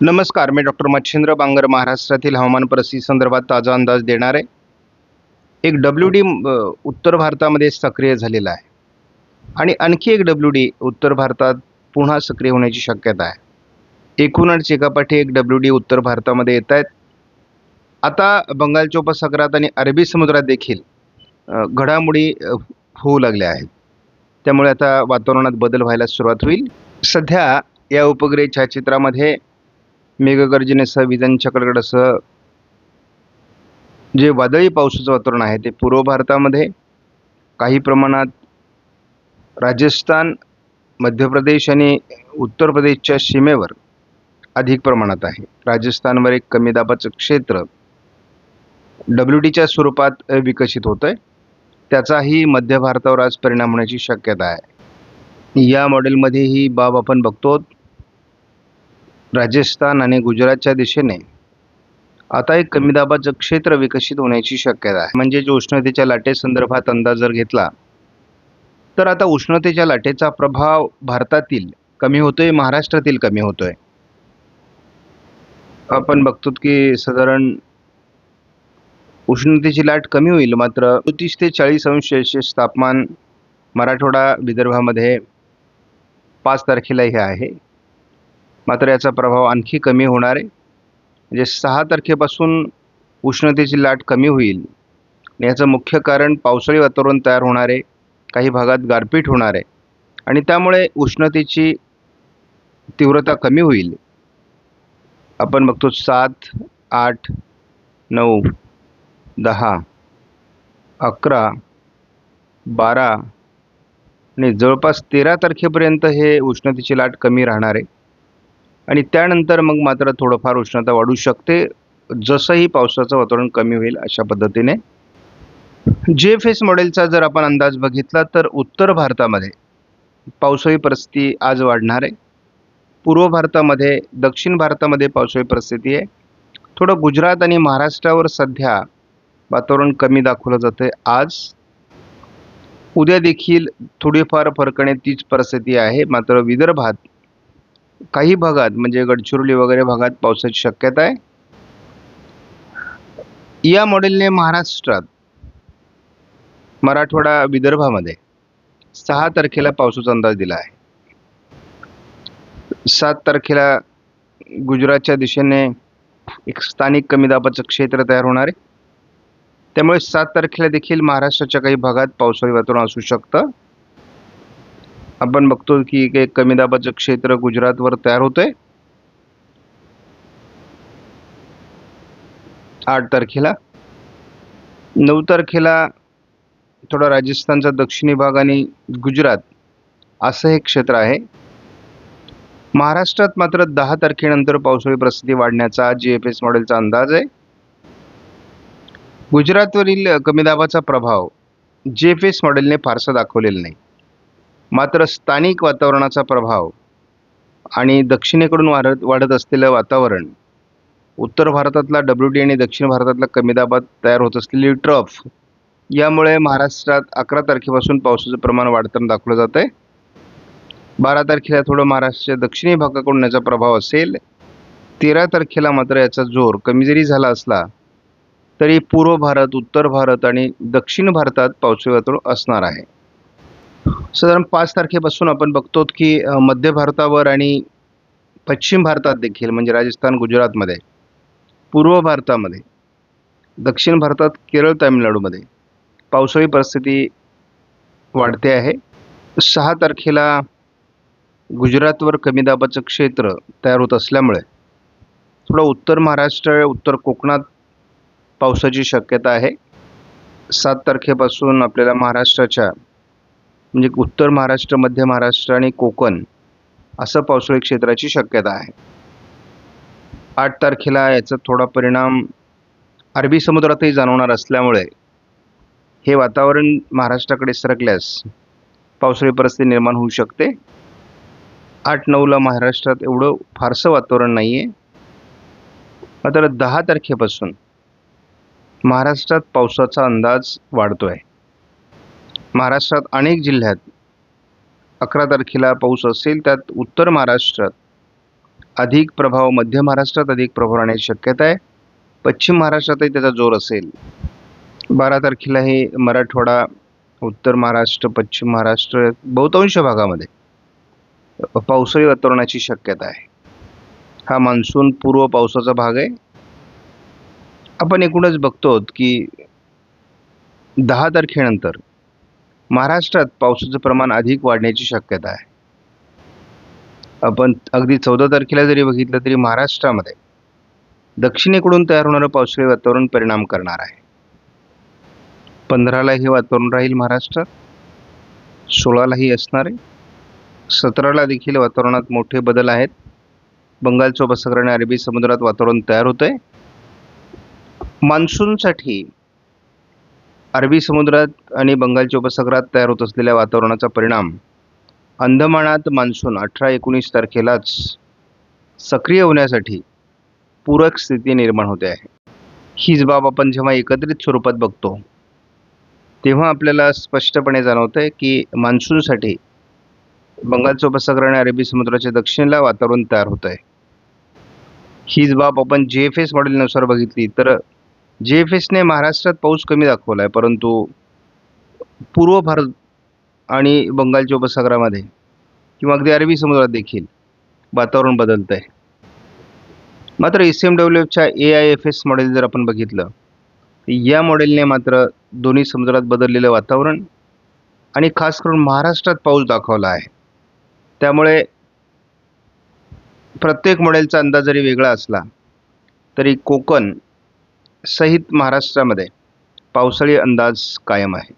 नमस्कार मी डॉक्टर मच्छिंद्र बांगर महाराष्ट्रातील हवामान परिस्थिती संदर्भात ताजा अंदाज देणार आहे. एक डब्ल्यू डी उत्तर भारतामध्ये सक्रिय झालेला आहे. आणि आणखी एक डब्ल्यू डी उत्तर भारतात पुन्हा सक्रिय होण्याची शक्यता आहे. एकूणच एकापाठी एक डब्ल्यू डी उत्तर भारतामध्ये येत आहेत. आता बंगालच्या उपसागरात आणि अरबी समुद्रात देखील घडामोडी होऊ लागल्या आहेत. त्यामुळे आता वातावरणात बदल व्हायला सुरुवात होईल. सध्या या उपग्रह छायाचित्रामध्ये मेघगर्जनेसह विजांच्या कडकडासह जे वादळी पावसाचं वातावरण आहे ते पूर्व भारतामध्ये काही प्रमाणात राजस्थान मध्य प्रदेश आणि उत्तर प्रदेशच्या सीमेवर अधिक प्रमाणात आहे. राजस्थानवर एक कमी दाबाचं क्षेत्र डब्ल्यू डीच्या स्वरूपात विकसित होतं आहे त्याचाही मध्य भारतावर आज परिणाम होण्याची शक्यता आहे. या मॉडेलमध्ये ही बाब आपण बघतो राजस्थान आणि गुजरातच्या दिशेने. आता एक कमी दाबाचं क्षेत्र विकसित होण्याची शक्यता आहे. म्हणजे जो उष्णतेच्या लाटेसंदर्भात अंदाज जर घेतला तर आता उष्णतेच्या लाटेचा प्रभाव भारतातील कमी होतोय महाराष्ट्रातील कमी होतोय. आपण बघतो की साधारण उष्णतेची लाट कमी होईल मात्र तीस ते चाळीस अंश सेल्सिअस तापमान मराठवाडा विदर्भामध्ये पाच तारखेला हे आहे. मात्र याचा प्रभाव आणखी कमी होणार आहे. म्हणजे सहा तारखेपासून उष्णतेची लाट कमी होईल. आणि याचं मुख्य कारण पावसाळी वातावरण तयार होणार आहे. काही भागात गारपीट होणार आहे. आणि त्यामुळे उष्णतेची तीव्रता कमी होईल. आपण बघतो सात आठ नऊ दहा अकरा बारा आणि जवळपास तेरा तारखेपर्यंत हे उष्णतेची लाट कमी राहणार आहे. आणि त्यानंतर मग मात्र थोडंफार उष्णता वाढू शकते. जसंही पावसाचं वातावरण कमी होईल अशा पद्धतीने. जे फेस मॉडेलचा जर आपण अंदाज बघितला तर उत्तर भारतामध्ये पावसाळी परिस्थिती आज वाढणार आहे. पूर्व भारतामध्ये दक्षिण भारतामध्ये पावसाळी परिस्थिती आहे. थोडं गुजरात आणि महाराष्ट्रावर सध्या वातावरण कमी दाखवलं जातं आहे आज. उद्या देखील थोडीफार फरकणे तीच परिस्थिती आहे. मात्र विदर्भात काही भागात म्हणजे गडचिरोली वगैरे भागात पावसाची शक्यता आहे? या मॉडेलने महाराष्ट्रात मराठवाडा विदर्भामध्ये सहा तारखेला पावसाचा अंदाज दिला आहे. सात तारखेला गुजरातच्या दिशेने एक स्थानिक कमी दाबाचं क्षेत्र तयार होणार आहे. त्यामुळे सात तारखेला देखील महाराष्ट्राच्या काही भागात पावसाळी वातावरण असू शकतं. आपण बघतो की एक कमी दाबाचं क्षेत्र गुजरातवर तयार होतंय. आठ तारखेला. नऊ तारखेला थोडा राजस्थानचा दक्षिणी भाग आणि गुजरात असं हे क्षेत्र आहे. महाराष्ट्रात मात्र दहा तारखेनंतर पावसाळी परिस्थिती वाढण्याचा जी एफ एस मॉडेलचा अंदाज आहे. गुजरातवरील कमी दाबाचा प्रभाव जी एफ एस मॉडेलने फारसा दाखवलेला नाही. मात्र स्थानिक वातावरणाचा प्रभाव आणि दक्षिणेकडून वाढत वाढत असलेलं वातावरण उत्तर भारतातला डब्ल्यू डी आणि दक्षिण भारतातला कमी दाबात तयार होत असलेली ट्रफ यामुळे महाराष्ट्रात अकरा तारखेपासून पावसाचं प्रमाण वाढताना दाखवलं जात आहे बारा तारखेला थोडं महाराष्ट्राच्या दक्षिणी भागाकडून याचा प्रभाव असेल. तेरा तारखेला मात्र याचा जोर कमी जरी झाला असला तरी पूर्व भारत उत्तर भारत आणि दक्षिण भारतात पावसाळी वातावरण असणार आहे. साधारण पाच तारखेपासून आपण बघतो की मध्य भारतावर आणि पश्चिम भारतात देखील म्हणजे राजस्थान गुजरातमध्ये पूर्व भारतामध्ये दक्षिण भारतात केरळ तामिळनाडूमध्ये पावसाळी परिस्थिती वाढते आहे. सहा तारखेला गुजरातवर कमी दाबाचं क्षेत्र तयार होत असल्यामुळे थोडं उत्तर महाराष्ट्र उत्तर कोकणात पावसाची शक्यता आहे. सात तारखेपासून आपल्याला महाराष्ट्राच्या म्हणजे उत्तर महाराष्ट्र मध्य महाराष्ट्र आणि कोकण असं पावसाळी क्षेत्राची शक्यता आहे. आठ तारखेला याचा थोडा परिणाम अरबी समुद्रातही जाणवणार असल्यामुळे हे वातावरण महाराष्ट्राकडे सरकल्यास पावसाळी परिस्थिती निर्माण होऊ शकते. आठ नऊला महाराष्ट्रात एवढं फारसं वातावरण नाही आहे मात्र दहा तारखेपासून महाराष्ट्रात पावसाचा अंदाज वाढतो आहे महाराष्ट्रात अनेक जिल्ह्यात अकरा तारखेला पाऊस असेल त्यात उत्तर महाराष्ट्रात अधिक प्रभाव मध्य महाराष्ट्रात अधिक प्रभाव राहण्याची शक्यता आहे. पश्चिम महाराष्ट्रातही त्याचा जोर असेल. बारा तारखेला हे मराठवाडा उत्तर महाराष्ट्र पश्चिम महाराष्ट्र बहुतांश भागामध्ये पावसाळी वातावरणाची शक्यता आहे. हा मान्सून पूर्व पावसाचा भाग आहे. आपण एकूणच बघतो की दहा तारखेनंतर महाराष्ट्रात पावसाचं प्रमाण अधिक वाढण्याची शक्यता आहे. आपण अगदी चौदा तारखेला जरी बघितलं तरी महाराष्ट्रामध्ये दक्षिणेकडून तयार होणारं पावसाळी वातावरण परिणाम करणार आहे. पंधराला हे वातावरण राहील महाराष्ट्रात सोळालाही असणार आहे. सतराला देखील वातावरणात मोठे बदल आहेत. बंगालच्या उपसागराने अरबी समुद्रात वातावरण तयार होत आहे मान्सूनसाठी अरबी समुद्रात आणि बंगालच्या उपसागरात तयार होत असलेल्या वातावरणाचा परिणाम अंदमानात मान्सून अठरा एकोणीस तारखेलाच सक्रिय होण्यासाठी पूरक स्थिती निर्माण होते आहे. हीच बाब आपण जेव्हा एकत्रित स्वरूपात बघतो तेव्हा आपल्याला स्पष्टपणे जाणवतं आहे की मान्सूनसाठी बंगालच्या उपसागर आणि अरबी समुद्राच्या दक्षिणेला वातावरण तयार होत आहे हीच बाब आपण जे एफ एस मॉडेलनुसार बघितली तर जे एफ एसने महाराष्ट्रात पाऊस कमी दाखवला आहे परंतु पूर्व भारत आणि बंगालच्या उपसागरामध्ये किंवा अगदी अरबी समुद्रात देखील वातावरण बदलतं आहे मात्र एस एम डब्ल्यू एफच्या A I F S model जर आपण बघितलं या मॉडेलने मात्र दोन्ही समुद्रात बदललेलं वातावरण आणि खास करून महाराष्ट्रात पाऊस दाखवला आहे. त्यामुळे प्रत्येक मॉडेलचा अंदाज जरी वेगळा असला तरी कोकण सहित महाराष्ट्रामध्ये पावसाळी अंदाज कायम आहे.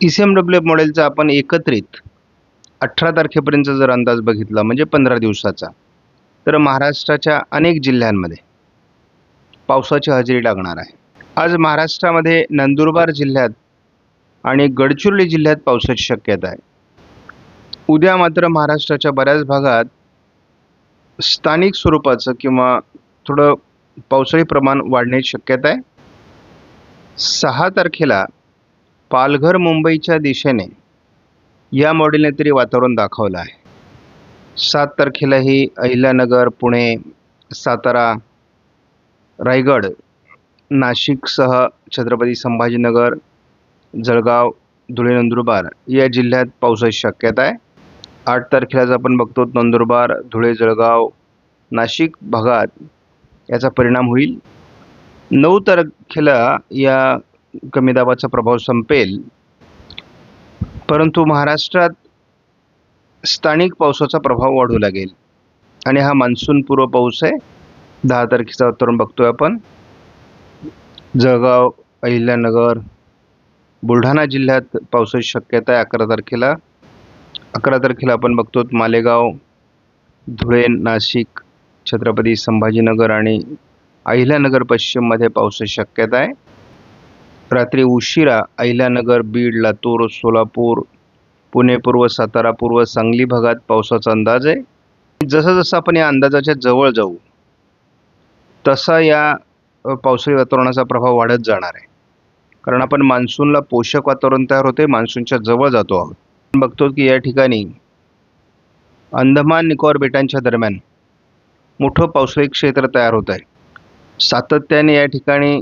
E C M W F मॉडेलचा आपण एकत्रित अठरा तारखेपर्यंतचा जर अंदाज बघितला म्हणजे पंधरा दिवसाचा तर महाराष्ट्राच्या अनेक जिल्ह्यांमध्ये पावसाची हजेरी लागणार आहे. आज महाराष्ट्रामध्ये नंदुरबार जिल्ह्यात आणि गडचिरोली जिल्ह्यात पावसाची शक्यता आहे. उद्या मात्र महाराष्ट्राच्या बऱ्याच भागात स्थानिक स्वरूपाचं किंवा थोडं पावसाळी प्रमाण वाढण्याची शक्यता आहे. सहा तारखेला पालघर मुंबईच्या दिशेने या मॉडेलने तरी वातावरण दाखवलं आहे. सात तारखेलाही अहिल्यानगर पुणे सातारा रायगड नाशिकसह छत्रपती संभाजीनगर जळगाव धुळे नंदुरबार या जिल्ह्यात पावसाची शक्यता आहे. आठ तारखेलाच आपण बघतो नंदुरबार धुळे जळगाव नाशिक भागात याचा परिणाम होईल. नऊ तारखेला या कमी दाबाचा प्रभाव संपेल. परंतु महाराष्ट्रात स्थानिक पावसाचा प्रभाव वाढू लागेल. आणि हा मान्सून पूर्व पाऊस आहे. दहा तारखेचा वातावरण बघतोय आपण. जळगाव अहिल्यानगर बुलढाणा जिल्ह्यात पावसाची शक्यता आहे अकरा तारखेला. अकरा तारखेला आपण बघतो मालेगाव धुळे नाशिक छत्रपती संभाजीनगर आणि अहिल्यानगर पश्चिममध्ये पावसाची शक्यता आहे. रात्री उशिरा अहिल्यानगर बीड लातूर सोलापूर पुणे पूर्व सातारा पूर्व सांगली भागात पावसाचा अंदाज आहे. जसं जसं आपण या अंदाजाच्या जवळ जाऊ तसा या पावसाळी वातावरणाचा प्रभाव वाढत जाणार आहे. कारण आपण मान्सूनला पोषक वातावरण तयार होते मान्सूनच्या जवळ जातो आहोत. बघतो की या ठिकाणी अंदमान निकोबार बेटांच्या दरम्यान मोठं पावसाळी क्षेत्र तयार होत आहे. सातत्याने या ठिकाणी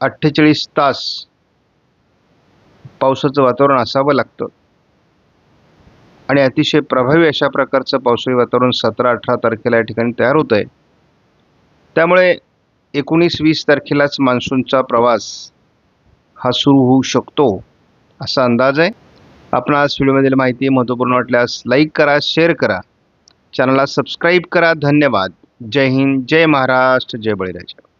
अठ्ठेचाळीस तास पावसाचं वातावरण असावं लागतं. आणि अतिशय प्रभावी अशा प्रकारचं पावसाळी वातावरण सतरा अठरा तारखेला या ठिकाणी तयार होतं आहे. त्यामुळे एकोणीस वीस तारखेलाच मान्सूनचा प्रवास हा सुरू होऊ शकतो असा अंदाज आहे. आपण आज व्हिडिओमधील माहिती महत्त्वपूर्ण वाटल्यास लाईक करा शेअर करा. चॅनलला सबस्क्राईब करा. धन्यवाद. जय हिंद. जय महाराष्ट्र. जय बळीराजा.